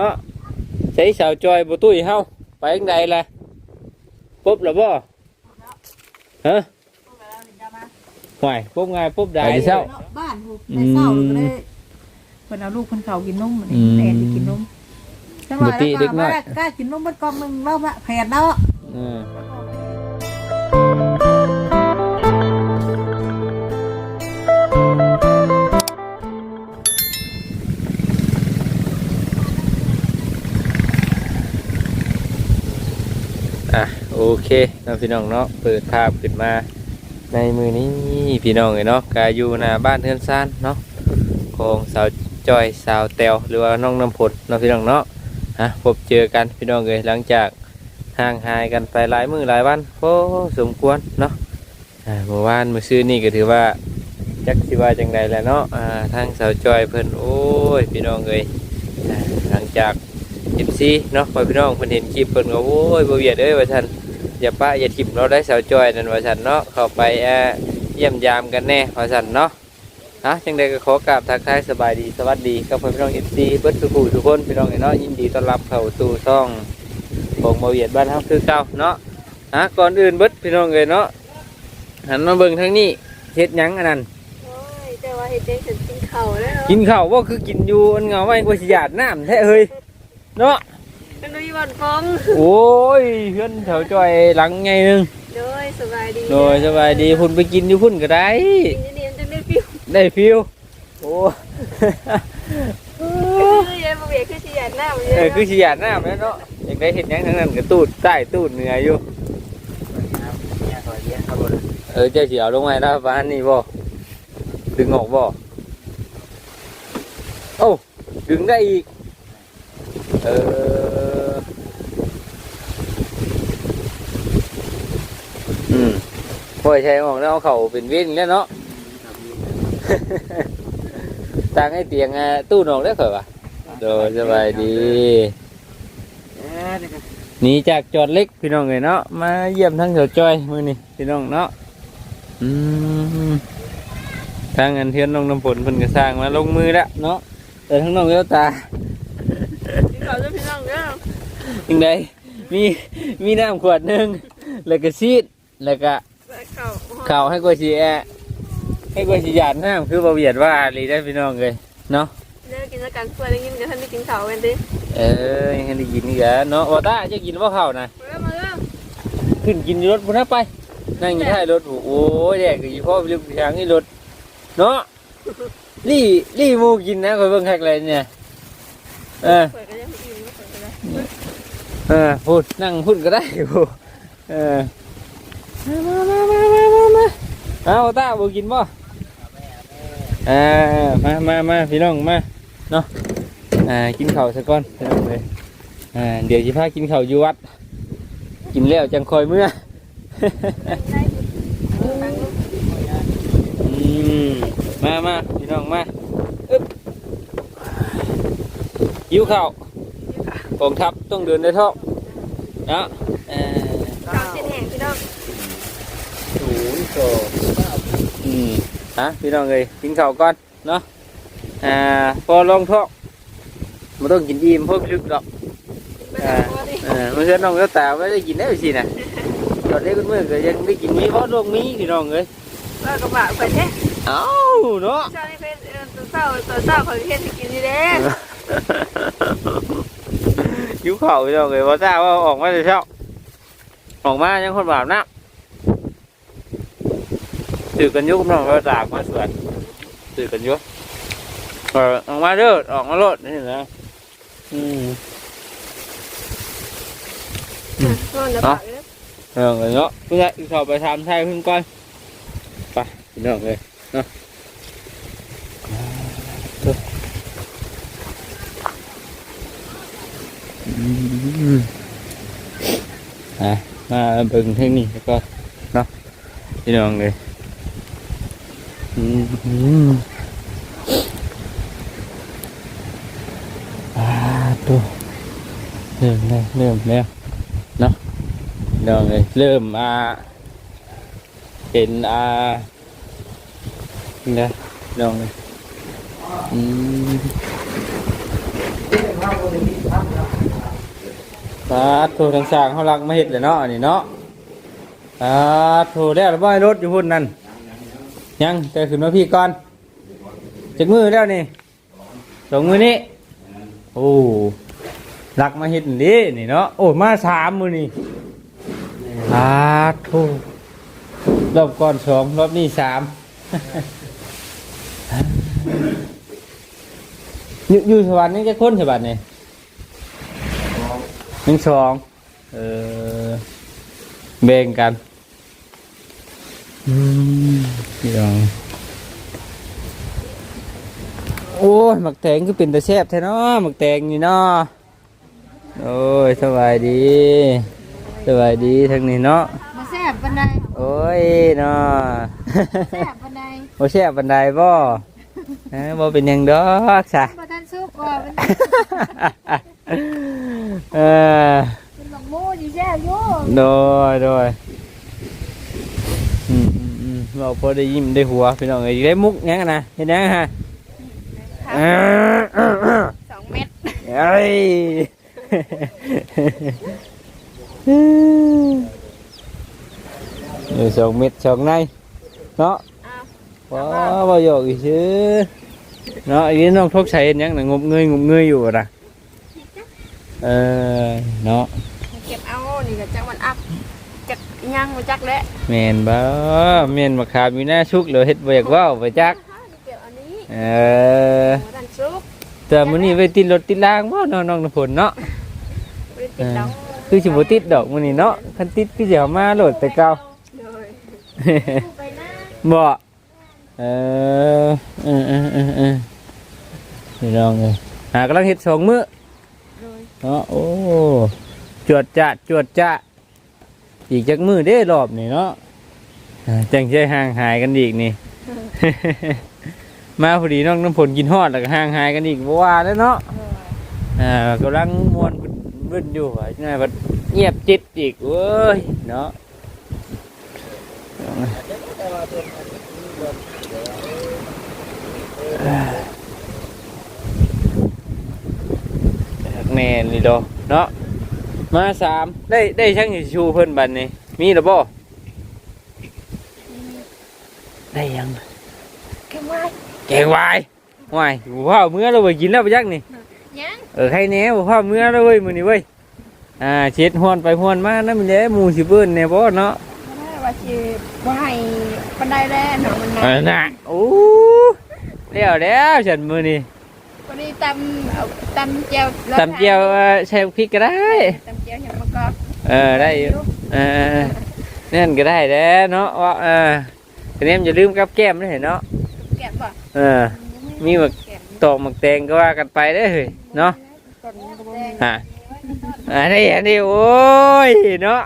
เนาะใช้สาวจอยบ่ตุ้ยเฮาไปจังใดล่ะปุ๊บแล้วบ่ฮะห่วยปุ๊บไงปุ๊บได้เช้าบ้านหูในเศร้าก็เลยเพิ่นเอาลูกเพิ่นเขากินนมอืมแอนสิกินนมจังหวะบ่ติเด็กน้อยแล้วกล้ากินนมเบิดกล่องหนึงเล่าละแผดแล้วเอออะ เคเนาะพี่น้องเนาะเปิดภาพขึ้นมา ในมือนี้พี่น้องเลยเนาะกาอยู่หน้าบ้านเทือนซานเนาะของสาวจอยสาวแตวหรือว่าน้องน้ำผลเนาะพี่น้องเนาะฮะพบเจอกันพี่น้องเลยหลังจากห่างหายกันไปหลายมือหลายวันโอ้สมควรเนาะเมื่อวานเมื่อซื้อนี่ก็ถือว่าจักสิว่าจังใดแหล้วเนาะทางสาวจอยเพิ่นโอ้ยพี่น้องเลยหลังจากเอฟซีเนาะพอพี่น้องเพิ่นเห็นคลิปเพิ่นก็โอ้ยบ่เวียดเอ้ยว่าซั่น อย่าป้าอย่าทิ่มเราได้สาวจอยนั่นว่าซั่นเนาะเข้าไปเอ่อเยี่ยมยามกันแน่ว่าซั่นเนาะฮะจังใดก็ขอกราบทักทายสบายดีสวัสดีกับพ่อพี่น้องเอฟซีเบิดทุกผู้ทุกคนพี่น้องเนาะยินดีต้อนรับเข้าสู่ช่องของบ่เวียดบ้านเฮาคือเก่าเนาะฮะก่อนอื่นเบิดพี่น้องเอ้ยเนาะหันมาเบิ่งทางนี้เฮ็ดหยังอันนั้นโอ้ยแต่ว่าเฮ็ดได้ฉันกินข้าวแล้วเนาะกินข้าวบ่คือกินอยู่อันเหงาไว้กว่าสิหยาดน้ำแท้เฮ้ยเนาะ เป็นลุยวันฟองโอ้ยเพื่อนแถวจอยหลังไงนึงโดยสบายดีโดยสบายดีพุ่นไปกินอยู่พุ่นก็ได้กินเนียนจังได้ฟิวได้ฟิวโอ้คือยายบ่เวียคือสิอยากหน้ามันเออคือสิหยาดน้ำแล้วเนาะอยากได้เห็นยังทั้งนั้นก็ตูดใต้ตูดเหนืออยู่เออเจ้าเสียวลงมาแล้วบ้านนี่บ่ดึงออกบ่โอ้าดึงได้อีกเอออืม พอใช้ออกแล้วเอาเขาเป็นเว้นแล้วเนาะ ตั้งให้เตียงอะตู้นอนได้เหรอวะโดยสบายดีหนีจากจอดเล็กพี่น้องเลยเนาะ มาเยี่ยมทั้งเถวจอยมือนี่พี่น้องเนาะอืมทางอันเทียนน้องน้ำฝนเพิ่นก็สร้างมาลงมือแล้วเนาะ แต่ทั้งน้องเลี้ยวตากินข้าวจะพี่น้องเด้อยังไงมีมีน้ำขวดหนึ่งแล้วก็ซีดแล้วก็ ข้าวข่าวให้กว่าชีแอะให้กว่าชีหยาดน้ำคือบาเวียดว่าลีได้พี่น้องเลยเนาะเด้อกินแล้วกันเพื่อได้ยินกันท่านได้กินข้าวกันดิเออยังได้กินนี่แกเนาะว่าตาจะกินว่าข้าวนะมาเด้อมาเด้อขึ้นกินอยู่รถพุ่นนะไปนั่งอยู่ท้ายรถโอ้ยแดกอยู่พ่อไปเรียกทางนี่รถเนาะรี่รี่หมูกินนะคอยเบิ่งคักเลยเนี่ยเออเปิดก็ยังอิ่มเปิดก็ได้เออพูดนั่งพูดก็ได้พูดเออ มามามามามามาเอาตาบ่กินบ่อ่ามามามาพี่น้องมาเนาะอ่ากินข้าวซะก่อนพี่น้องเลยอ่าเดี๋ยวสิพากินข้าวอยู่วัด กินแล้วจังคอยเมื่อมามาพี่น้องมาอึ๊บหิวข้าวกองทัพต้องเดินได้ท้องเนาะเออ ข้าวเส้นแห้งพี่น้อง ศูนย์โต อืมฮะพี่น้องเลยกินข้าวก่อนเนาะอ่าพอลองท้องมันต้องกินอิ่มเพิ่มลึกดอกไปหาพ่อดิเออมันเชื่อน้องก็ตาไม่ได้กินได้สินะตอนนี้คุณเมื่อก็ยังได้กินมีเพราะโรคมีพี่น้องเลยแล้วก็บะไปแท้เอ้าเนาะเช้านี้เพิ่นเออตัวเช้าตัวเช้าเขาเฮ็ดให้กินนี่เด้ยิ้วเข่าไปแล้วเลยว่าทราบว่าออกมาจะเช่าออกมายังคนบาปนะ สื่อกันยุกน้องเราตากมาสวนสื่อกันยุกเออออกมาเด้อออกมาโลดนี่นะอืมนอนแล้วบะเด้อเออเนาะเพื่อนเข้าไปทำไทยเพิ่งก่อนไปพี่น้องเลยเนาะอืมอะมาเบิ่งเทคนิคแล้วก็เนาะพี่น้องเลยอืมอ่า ตัวเริ่มแล้วเริ่มแล้วเนาะพี่น้องเลยเริ่มอ่าเป็นอ่าเนี่ยพี่น้องเลยอืมปาดโทรทางสร้างเขาลักมาเฮ็ดเลยเนาะอันนี้เนาะปาดโทรแล้วแล้วบ่ให้รถอยู่พุ่นนั่น ยังแต่ขึ้นมาพี่ก่อนจักมือแล้วนี่สองมือนี้โอ้หลักมาเฮ็ดนี่นี่เนาะโอ้มาสามมือนี่ปาดโทรอบก่อนสองรอบนี้สามอยู่ยู่สวรรค์นี่จะคนสวรรค์นี่หนึ่งสองเออแบ่งกัน อืมพี่น้องโอ้ยหมักแตงก็เป็นตะแซ่บแท้เนาะหมักแตงนี่เนาะโอ้ยสบายดีสบายดีทั้งนี้เนาะมาแซ่บปันใดโอ้ยเนาะแซ่บปันใดโอ้แซ่บบันไดบ่เอ้ยบ่เป็นหยังดอกซะบ่ทันสุกว่าเป็นเออเป็นหมกหมูอยู่แซ่บอยู่โดยโดยอืมอืมอืม เราพอได้ยิ้มได้หัวพี่น้องเอ้ยได้มุกหยังกันนะเห็นยังฮะเอ้อเอ้อเอ้อสองเม็ดเอ้ยเดี๋ยวสองเม็ดสองในเนาะอ้าวว้าวบ่หยอกอีชื่อเนาะอันนี้น้องทกใช้เห็นยังน่ะงบเงยงบเงยอยู่นะเออเนาะเก็บเอานี่ก็จักวันอัพจัก ย่างมาจักแล้วแม่นบ่แม่นมะขามอยู่หน้าชุกเลยเฮ็ดบ่อยากเว้าไปจักเก็บอันนี้เออมาดันซุปแต่มื้อนี้ไปติดรถติดรางบ่น้องน้องน้ำฝนเนาะบริติดดอกคือสิบ่ติดดอกมื้อนี้เนาะคันติดคือสิเอามาโหลดแต่เก่าเลยไปนะบ่เออเออเออเออเออพี่น้องเอ้ยหากำลังเฮ็ดสองมื้อเลยเนาะโอ้จวดจะจวดจะ อีกจักมือเด้รอบนี่เนาะจังใจห่างหายกันอีกนี่ มาพอดีน้องน้ำฝนกินฮอดแล้วก็ห่างหายกันอีกบ่ว่าแล้วเนาะอ่ากำลังมวนบึ้นอยู่ว่าจังไงบัดเงียบจิตอีกเว้ยเนาะแน่นนี่ดอกเนาะ มาสามได้ได้ช่างสิชูเพิ่นบัดนี้มีหรือบ่ได้ยังเก็บไว้แกงวายว้ายว้าวเมื่อเราไปกินแล้วไปยักนี่ยังเออใครแหน่บ่พ่อเมื่อแล้วเว้ยมื้อนี้เว้ยอ่าเช็ดฮวนไปฮวนมานั่นมันแหละหมู่สิเบิ้นแน่บ่เนาะว่าสิบ่ให้ปันไดแล้วเนาะมันเอนะอน่ะโอ้แล้วแล้วฉันมื้อนี้ วันนี้ตำเอาตำเจียวตำเจียวเอ่อใช้พริกก็ได้ ตำเจียวอย่างมะกอกเออได้อยู่เออนั่นก็ได้แล้วเนาะว่าเออทีนี้อย่าลืมกับแก้มด้วยเนาะแกะบ่เออ มีหมึก แกะตอกหมึกแตงก็ว่ากันไปได้อเฮ้ยเนาะต้นกระบอกฮะอันนี้อันนี้โอ้ยเนาะ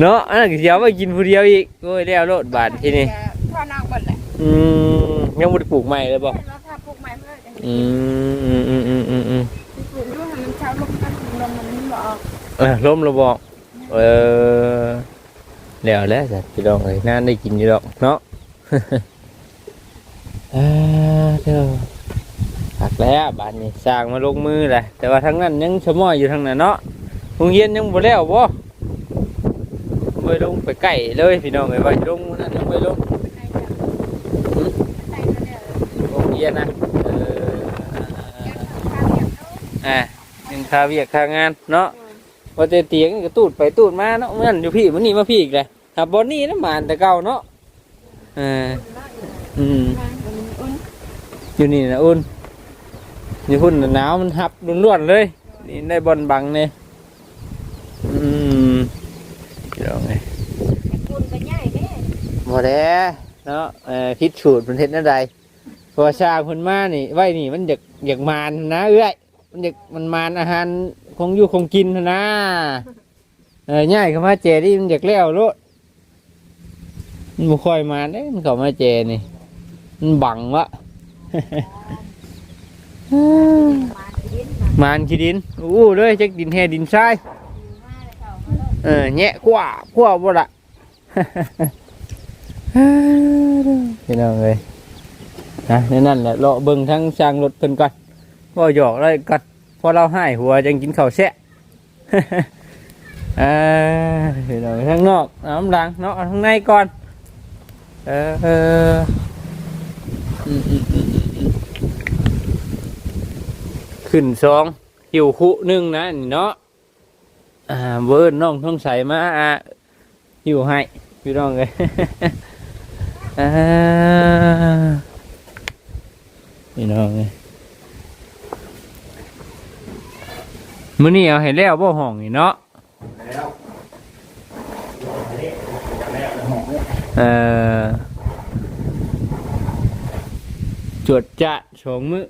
เนาะอันนั้นก็สิเดี๋ยวไปกินผู้เดียวอีกโอ้ยแล้วโลดบาทที่นี่ อืมยังบ่ได้ปลูกใหม่เลยบ่แล้วถ้าปลูกใหม่เพื่อจะอืมอืมอืมอืมอืมอืมปลูกด้วยให้มันเช้าลมกันลมมันบ่ออกเออล้มแล้วบอกเออแล้วแล้วจ้ะพี่น้องเอ้ยนานได้กินอยู่ดอกเนาะ อ่าเด้อหักแล้วบานนี้สร้างมาลงมือแหละแต่ว่าทั้งนั้นยังชะม้อยอยู่ทางนั้นเนาะโรงเรียนยังบ่แล้วบ่ไปลงไปใกล้เลยพี่น้องเอ้ยไปลงนั่นยังไปลงโรง เรียนนะเอออ่ายังคาเวียกคางานเนาะว่าแต่เตียงก็ตูดไปตูดมาเนาะมันอยู่พี่มันนี่มาพี่อีกเลยครับบอนนี่น้ำมันแต่เก่าเนาะเอออืมอยู่นี่นะอุ่นอยู่หุ่นน่ะหนาวมันหับล้วนๆเลยนี่ได้บอลบังเนี่ยอืมเดี๋ยวไงปูนก็ใหญ่แน่พอแล้วเนาะเอ่อพิษสูตรมันเห็นอะไรเพอชางคนมานี่ไว้นี่มันอยากอยากมานนะเอ้อยมันอยากมันมานอาหารคงอยู่คงกินนะเออง่ายเข้ามาเจนี่มันอยากเลี้ยวรถมันบ่ค่อยมาเด้มันเข้ามาเจนี่มันบังวะ มานขี้ดินอู้เลยจักดินแห่ดินทรายเออแงะกว่ากว่าบ่ละพี่น้องเลย นะนี่นั่นแหละเลาะเบิ่งทั้งช่างรถเพิ่นก่อนโบ่หยอกเลยกัดพอเราให้หัวจังกินข้าวแซ่อ่าพี่น้องข้างนอกน้ำลังเนาะเอาข้างในก่อนเออเออขึ้นสองหิวคุหนึ่งนะเนาะอ่าเวิร์นน้องท้องใสมาอ่าหิวให้พี่น้องเลยอ่า พี่น้องเมื้อนี้เอาให้แล้วบ่ห้องนี่เนาะเอ่อจวดจะสองมือ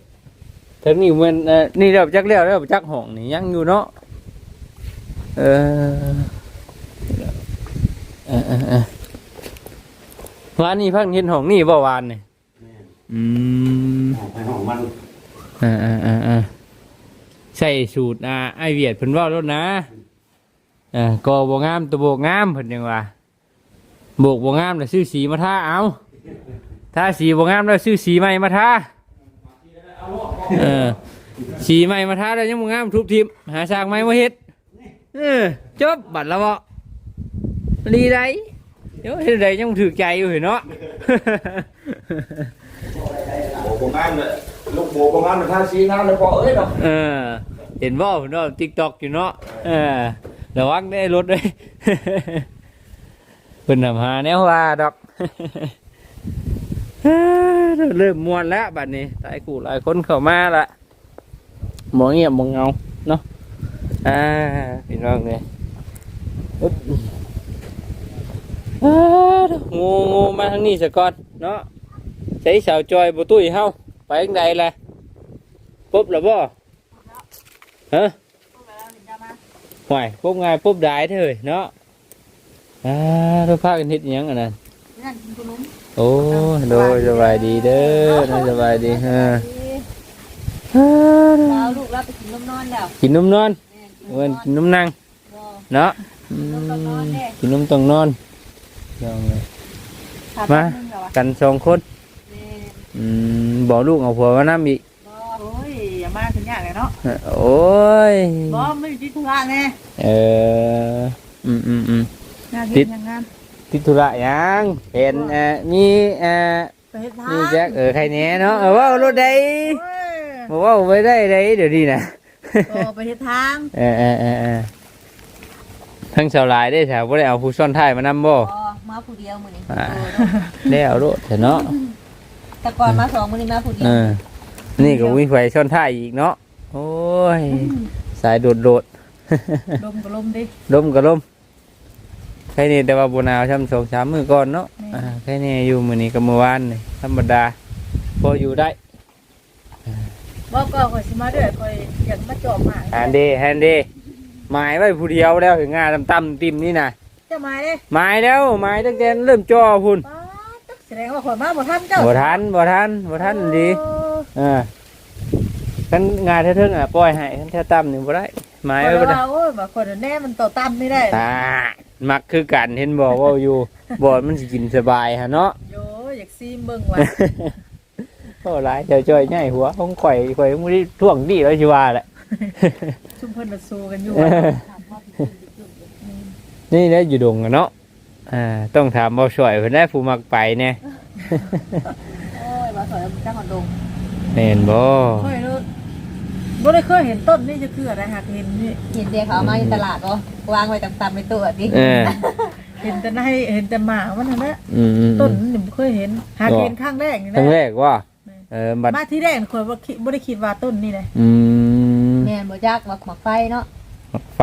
ทั้งนี้มันเออนี่เราจักเลี้ยวแล้วจักห้องนี่ยังอยู่เนาะเออเออเออเออวานนี้พักเห็นห้องนี่บ่วานนี่ อืมไปห้องมันอ่าอ่าอ่าอ่าใส่สูตรอ่าไอเวียดเพิ่นเว่ารถนะอ่าก็บ่งามตัวบ่งามเพิ่นยังว่าโบกบ่งามแล้วซื้อสีมาทาเอาถ้าสีบ่งามแล้วซื้อสีใหม่มาทาเออสีใหม่มาทาแล้วยังบ่งามทุบทิมหาสร้างใหม่มาเฮ็ดเออจบบัดแล้วบ่ลีได้เดี๋ยวเฮ็ดได้ยังถูกใจอยู่เนาะ โบกงามเลยลูกโบกงามเลยท่าซีน้ำเลยพอเอ้ยดอกเออ เห็นว่าเนาะติ๊กตอกอยู่เนาะเออระวังได้รถเลยเป็นนำหาแนวว่าดอกเริ่มมวนแล้วบัดนี้หลายกูหลายคนเข้ามาละมองเงียบมองเงาเนาะอ่าพี่น้องเลยอึ๊บอ่างูงูมาทางนี้สะก่อนเนาะ ใช้สาวจอยบตุ้ยเฮาไปทางใดล่ะปุ๊บแล้วบ่ฮะห่วยปุ๊บไงปุ๊บได้เถอะเนาะอ่าเราพากันเฮ็ด อิหยังอันนั้นนั่นกินขนมโอ้โดยสบายดีเด้อโดยสบายดีฮะเราลูกเราไปกินนมนอนแล้วกินนมนอนแม่เว้นกินนมนั่งบ่เนาะอืนมต้องนอนมแน่กินนมต้องนอนลองเลยถามมามึงเหรอวะกันสองคนแม่อืมบอกลูกเอาผัวมาน้ำอีกบ่โอ้ยอย่ามาถึงยากเลยเนาะโอ้ยบ่ไม่มีธุระแน่เอออืมอืมอืมงานติเฮ็ดดยังงานติดธุระหยังเห็นเอ่อมีเอ่อไปเฮ็ดทางนี่แจ็คเออใครเนี้ยเนาะเออว่ารถได้โอ้ยบอกว่าไม่ได้ได้เดี๋ยวนี้นะโอ้ไปเฮ็ดทางเออเออเออเออทั้งชาวลายได้แถวบ่ได้เอาผู้ซ่อนท้ายมานำบ่อ๋อมาผู้เดียวมื้อนี้อ่าได้เอารถเถอะเนาะ แต่ก่อนมาสองมื้อนี้มาผู้เดียเอวอ นี่ก็วิ่งไฟซ่อนท้ายอีกเนาะ โอ้ย สายโดดโดดลมก็ลมดิลมก็ลมใครนี่แต่ว่าบนาวช่ำสองสามมือก่อนเนาะแม่อ่าใครนี่อยู่มื้อนี้กับเมื่อวานนี่ธรรมดา พออยู่ได้ บ่ก็ข่อยสิมาเด้อข่อยอยากมาจอบหมาแฮนดี้แฮนดี้หมายไว้ผู้เดียวแล้วถึงงานต่ำๆติ่มนี่นะจะมาเด้หมายแล้วหมายตั้งแต่เริ่มจ่อพุ่นป๊าด แสดงว่าข่อยมาบ่ทันเจ้าบ่ทันบ่ทันบ่ทันดีโอ้อ่าคันงานเทิงๆอะปล่อยให้คันแท้ต่ำนี่บ่ได้หมายข่อไว้ยบ่ได้ว่าโอ้ยบ่ข่อยแน่มันต่อต่ำนี่ได้ตามักคือกันเห็นบ่เว่าอยู่บ่มันสิกินสบายฮะเนาะโยอยากซีมเบิ่งว่ะโอ้หลายเจ้าจ้อยใหญ่หัวของข่อยข่อยบ่ได้ท่วงดีแล้วสิว่าแหละชุมเพิ่นน่ะสู้กันอยู่เออนี่แหละอยู่ดงอะเนาะ อ่าต้องถามบ่ช่วยเพิ่นได้ผู้มักไปแน่โอ้ยมาสอยจ้างหอนดงแม่นบ่ค่อยรู้บ่ได้เคยเห็นต้นนี่จะคืออะไรหากเห็นนี่เห็นเดียเขาเอามาอยู่ตลาดบ่วางไว้ต่ำๆในตู้แบบนี้เออเห็นแต่ในเห็นแต่หมามันนั่นแหละอืมๆๆต้นนี่บ่เคยเห็นหากเห็นครั้งแรกนี่ครั้งแรนะกว่าเออบัดมาที่แรกนี่ข่อยบ่คิดบ่ได้คิดว่าต้นนี่เลยอืมแม่นบ่จักว่าหมักไฟเนาะมักไฟ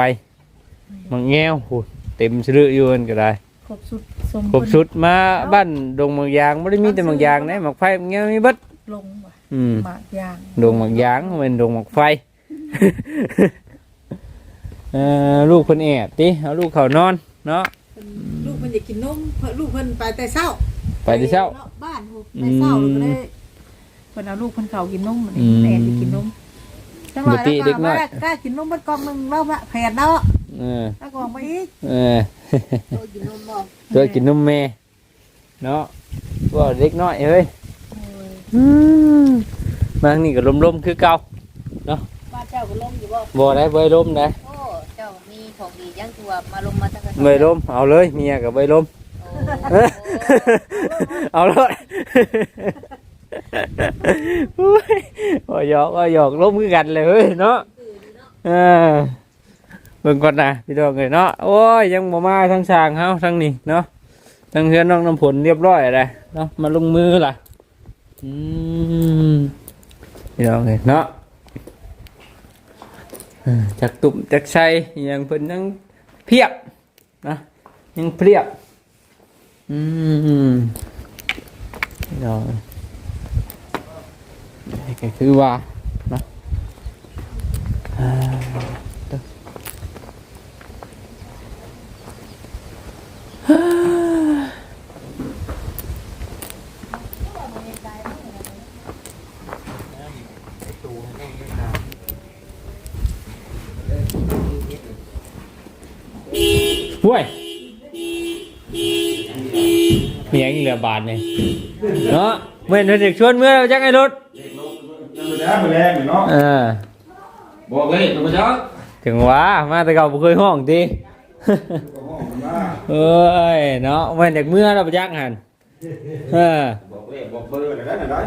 มักแง้วโหเต็มสะลืออยู่นั่นก็ได้ ครบสุดสมครบสุดมาบ้านดงบางยางไม่ได้มีแต่บางยางนะมักไฟมักแง้วมีเบิดลงว่ะอืมหมากยางดงบางยางเป็นดงมักไฟเออลูกคนแอบติเอาลูกเขานอนเนาะลูกเพิ่นอยากกินนมเพิ่นลูกเพิ่นไปแต่เช้าไปที่เช้าบ้านหูไปเช้าอืมแล้วก็ได้เพิ่นเอาลูกเพิ่นเข้ากินนมอืมแม่สิกินนมจังหวะปกติเด็กน้อยแล้วกล้ากินนมเบิดกล่องหนึงเล่าละแผดแล้วเออแล้วก็ออกมาอีกเออโตกินนมบ่ตัวกินนมแม่เนาะว่าเล็กน้อยเฮ้ยอืมบางนี่ก็ลมๆคือเก่าเนาะบ้านเจ้าก็ล้มอยู่บ่บ่ได้บ่ให้ล้มได้โอ้เจ้ามีของดียังตัวมาลงมาตั้งแต่บ่ให้ล้มเอาเลยเมียก็บ่ให้ล้มโอ้เอาเลยอุ้ยโอ้ยหยอกโอ้ยหยอกล้มคือกันเลยเฮ้ยเนาะเออเบิ่งก่อนนะพี่ดอกเลยเนาะโอ้ยยังบ่มาทางสางเฮาทางนี้เนาะทางเฮือนน้องน้ำผลเรียบร้อยแล้วเนาะมาลงมือล่ะอืมพี่ดอกเลยเนาะจักตุ่มจักใส่ยังเพิ่นยังเพียบนะยังเพียบอืมเดี๋ยวนี่ก็คือว่าเนาะ ห่วยมีอย่างอีกเหลือบาทเนี่ยเนาะเมื่อเด็กชวนเมื่อเราจักไอ้รถนั่นเป็นแรงเนาะเออบอกเลยตัวจ้าถึงว่ามาแต่เก่าบ่เคยห้องดิเอ้ยเนาะเมื่อเด็กเมื่อเราไปจักหันเออบอกเลยบอกเบอร์อะไรได้ไหนได้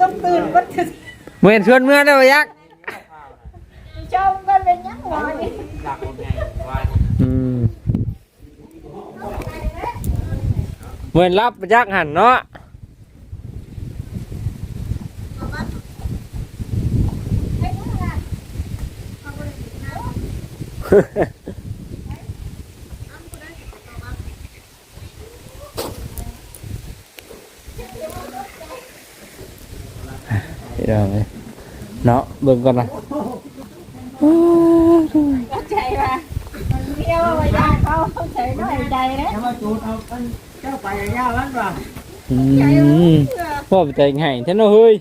ต้องตื่นบัดคือเมื่อชวนเมื่อเราไปจัก เจ้ามันเป็นยังหวะนี่อืมเมื่อรับไปจักหันเนาะเดี๋ยวเลยเนาะเบิ่งก่อนนะเข้าใจว่ามันเที่ยวว่าย่าเขาเข้าใจน้อยใจนะอืมพ่อไปแต่งให้ฉันเนาะเฮ้ย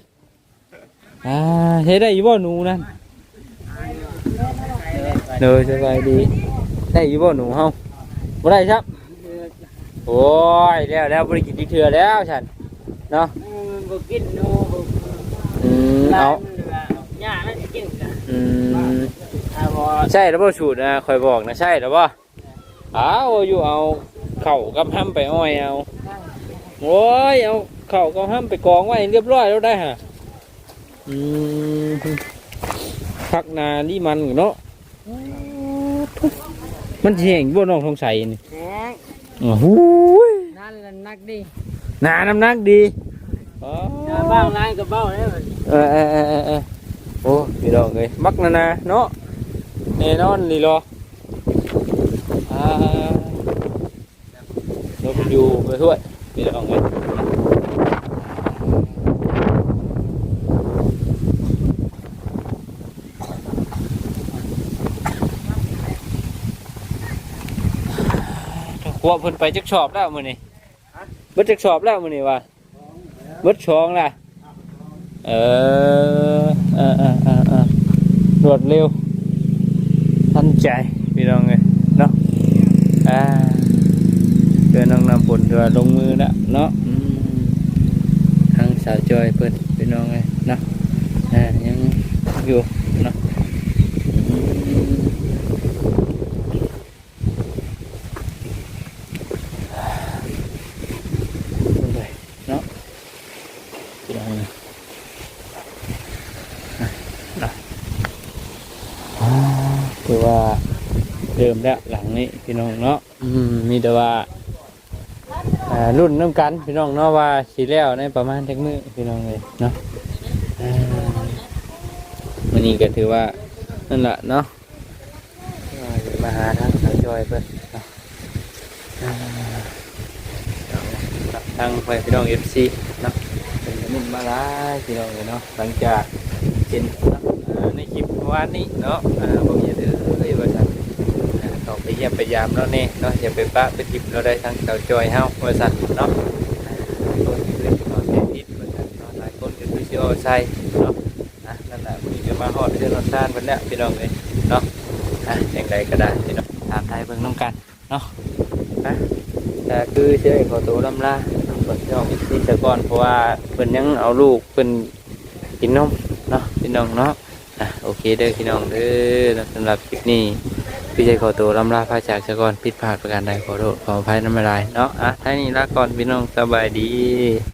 อ่าเฮ็ดได้อยู่บ่หนูนั่นเด้อสบายดี ได้อยู่บ่หนูเฮาบ่ได้ครับโอ้ยแล้วแล้วบ่ได้กินอีกเทื่อแล้วฉันเนาะบ่กินโนบ่อืมเอาหญ้านั่นสิกินกัน อืมถ้าบ่ใช่แล้วบ่สูตรนะคอยบอกนะใช่แล้วบ่อ้าวอยู่เอาเข่ากับห้ำไปอ้อยเอาโอ้ยเอาเข่ากับห้ำไปกองไว้เรียบร้อยแล้วได้ฮะอืมพักนานี่มันเนาะมันสิแห้งบ่น้องสงสัยนี่แหงโอ้โหยนั่นละนักดิหนาน้ำหนักดีอ๋อถ้าบ้างร้านก็เบ้าแล้วบัดเออเออเออเออเออ โอ้พี่น้องเอ้ยมักนานาเนาะแน่นอนนี่รออ่าลบอยู่ไปทั่วพี่น้องเอ้ยขวบเพิ่นไปจักชอบแล้วมื้อนี้เบิดจักชอบแล้วมื้อนี้ว่าเบิดช่องล่ะ เออเออเออเออรวดเร็วทันใจพี่น้องเลยเนาะอ่าเดินน้องนำผลเถื่อลงมือละเนาะทั้งสาวจอยเพื่อนพี่น้องเลยเนาะอ่ายังอยู่เนาะอืมไปเนาะพี่น้องเลย คือว่า เดิมแล้วหลังนี้พี่น้องเนาะอืมมีแต่ว่าอ่ารุ่นน้ำกันพี่น้องเนาะว่าสีแล้วในประมาณจักมือพี่น้องเลยเนาะอ่าวันนี้ก็ถือว่านั่นแหละเนาะว่าจะมาหาทางสาวจอยเพิ่นเนาะอ่าทางไปพี่น้องเอฟซีเนาะเป็นมุ่นมาหลายพี่น้องเลยเนาะหลังจากเห็นเนาะอ่าในคลิปเมื่อวานนี้เนาะอ่าบอกอย่าเด้อเอ้ยว่าซั่น อ่า เขาไปเยี่ยมไปยามแล้วนี่เนาะอย่าไปปะไปทิมเราได้ทั้งเต่าจอยเฮาบริษัทเนาะอ่าคนที่เป็นนอนเต็มทิศบริษัทเนาะหลายคนก็คือสิเอาใส่เนาะอะนั่นแหละวันนี้จะมาฮอดเรื่องนอนซ่านเพิ่นแล้วพี่น้องเอ้ยเนาะอะอย่างไรก็ได้พี่น้องตามไทยเบิ่งน้ำกันเนาะอะแต่คือเชื่อขอตัวลำลาก่อนพี่น้องอีกสักก่อนเพราะว่าเพิ่นยังเอาลูกเพิ่นกินนมเนาะพี่น้องเนาะอะโอเคเด้อพี่น้องเด้อแล้วสำหรับคลิปนี้ พี่ใจขอตัวลำลาพาจากสะกอนผิดพลาดประการใดขอโทษขออภัยน้ำลายเนาะอะท่านี้ลาก่อนพี่น้องสบายดี